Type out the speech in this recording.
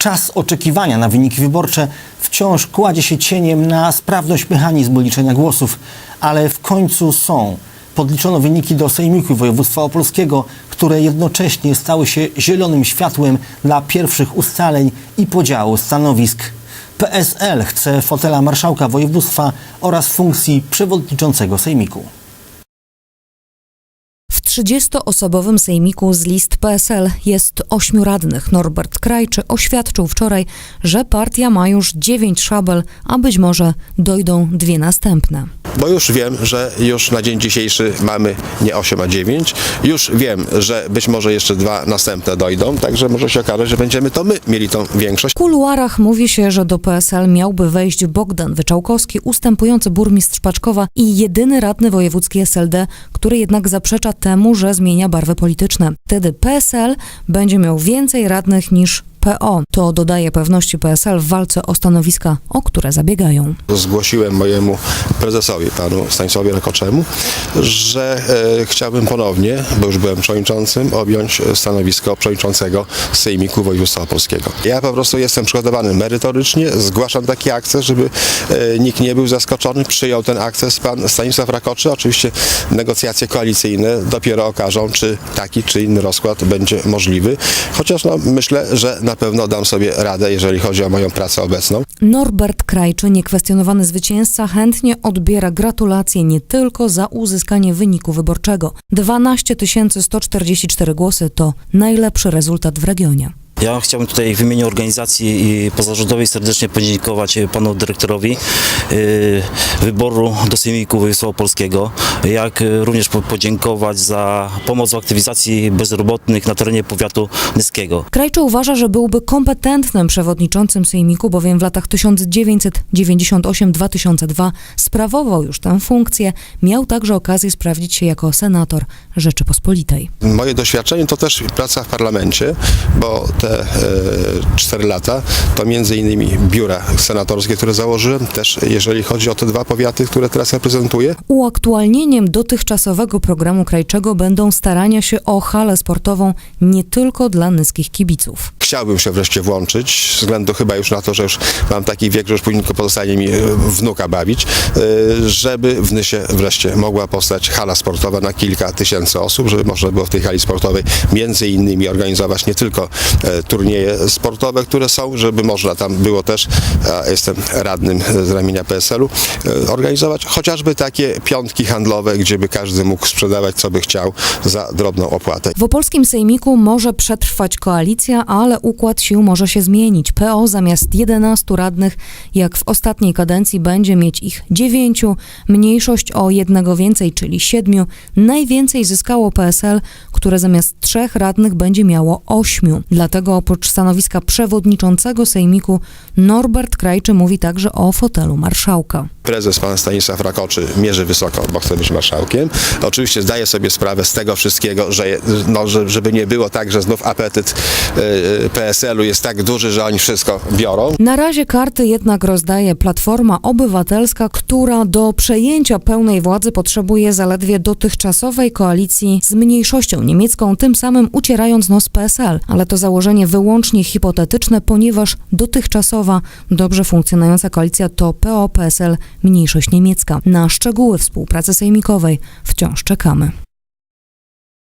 Czas oczekiwania na wyniki wyborcze wciąż kładzie się cieniem na sprawność mechanizmu liczenia głosów, ale w końcu są. Podliczono wyniki do Sejmiku Województwa Opolskiego, które jednocześnie stały się zielonym światłem dla pierwszych ustaleń i podziału stanowisk. PSL chce fotela marszałka województwa oraz funkcji przewodniczącego Sejmiku. W 30-osobowym sejmiku z list PSL jest ośmiu radnych. Norbert Krajczy oświadczył wczoraj, że partia ma już dziewięć szabel, a być może dojdą dwie następne. Bo już wiem, że już na dzień dzisiejszy mamy nie 8, a 9. Już wiem, że być może jeszcze dwa następne dojdą, także może się okazać, że będziemy to my mieli tą większość. W kuluarach mówi się, że do PSL miałby wejść Bogdan Wyczałkowski, ustępujący burmistrz Paczkowa i jedyny radny wojewódzki SLD, który jednak zaprzecza temu, że zmienia barwy polityczne. Wtedy PSL będzie miał więcej radnych niż PO. To dodaje pewności PSL w walce o stanowiska, o które zabiegają. Zgłosiłem mojemu prezesowi, panu Stanisławowi Rakoczemu, że e, chciałbym ponownie, bo już byłem przewodniczącym, objąć stanowisko przewodniczącego Sejmiku Województwa Polskiego. Ja po prostu jestem przygotowany merytorycznie, zgłaszam taki akces, żeby e, nikt nie był zaskoczony. Przyjął ten akces pan Stanisław Rakoczy. Oczywiście negocjacje koalicyjne dopiero okażą, czy taki, czy inny rozkład będzie możliwy. Chociaż no, myślę, że na pewno dam sobie radę, jeżeli chodzi o moją pracę obecną. Norbert Krajczy, niekwestionowany zwycięzca, chętnie odbiera gratulacje nie tylko za uzyskanie wyniku wyborczego. 12 144 głosy to najlepszy rezultat w regionie. Ja chciałbym tutaj w imieniu organizacji pozarządowej serdecznie podziękować panu dyrektorowi y, wyboru do Sejmiku Województwa Opolskiego, jak y, również po- podziękować za pomoc w aktywizacji bezrobotnych na terenie powiatu nyskiego. Krajczy uważa, że byłby kompetentnym przewodniczącym Sejmiku, bowiem w latach 1998-2002 sprawował już tę funkcję. Miał także okazję sprawdzić się jako senator Rzeczypospolitej. Moje doświadczenie to też praca w parlamencie, bo te e, 4 lata to między innymi biura senatorskie, które założyłem, też jeżeli chodzi o te dwa powiaty, które teraz reprezentuję. Uaktualnieniem dotychczasowego programu Krajczego będą starania się o halę sportową nie tylko dla nyskich kibiców. Chciałbym się wreszcie włączyć, ze względu chyba już na to, że już mam taki wiek, że już powinno pozostanie mi e, wnuka bawić, e, żeby w Nysie wreszcie mogła powstać hala sportowa na kilka tysięcy osób, żeby można było w tej hali sportowej między innymi organizować nie tylko e, turnieje sportowe, które są, żeby można tam było też, jestem radnym z ramienia PSL-u, organizować chociażby takie piątki handlowe, gdzie by każdy mógł sprzedawać co by chciał za drobną opłatę. W opolskim sejmiku może przetrwać koalicja, ale układ sił może się zmienić. PO zamiast 11 radnych, jak w ostatniej kadencji, będzie mieć ich 9, mniejszość o jednego więcej, czyli 7. Najwięcej zyskało PSL, które zamiast trzech radnych będzie miało 8. Dlatego oprócz stanowiska przewodniczącego sejmiku, Norbert Krajczy mówi także o fotelu marszałka. Prezes pan Stanisław Rakoczy mierzy wysoko, bo chce być marszałkiem. Oczywiście zdaje sobie sprawę z tego wszystkiego, że, no, że żeby nie było tak, że znów apetyt y, PSL-u jest tak duży, że oni wszystko biorą. Na razie karty jednak rozdaje Platforma Obywatelska, która do przejęcia pełnej władzy potrzebuje zaledwie dotychczasowej koalicji z mniejszością niemiecką, tym samym ucierając nos PSL. Ale to założenie wyłącznie hipotetyczne, ponieważ dotychczasowa, dobrze funkcjonująca koalicja to PO-PSL, mniejszość niemiecka. Na szczegóły współpracy sejmikowej wciąż czekamy.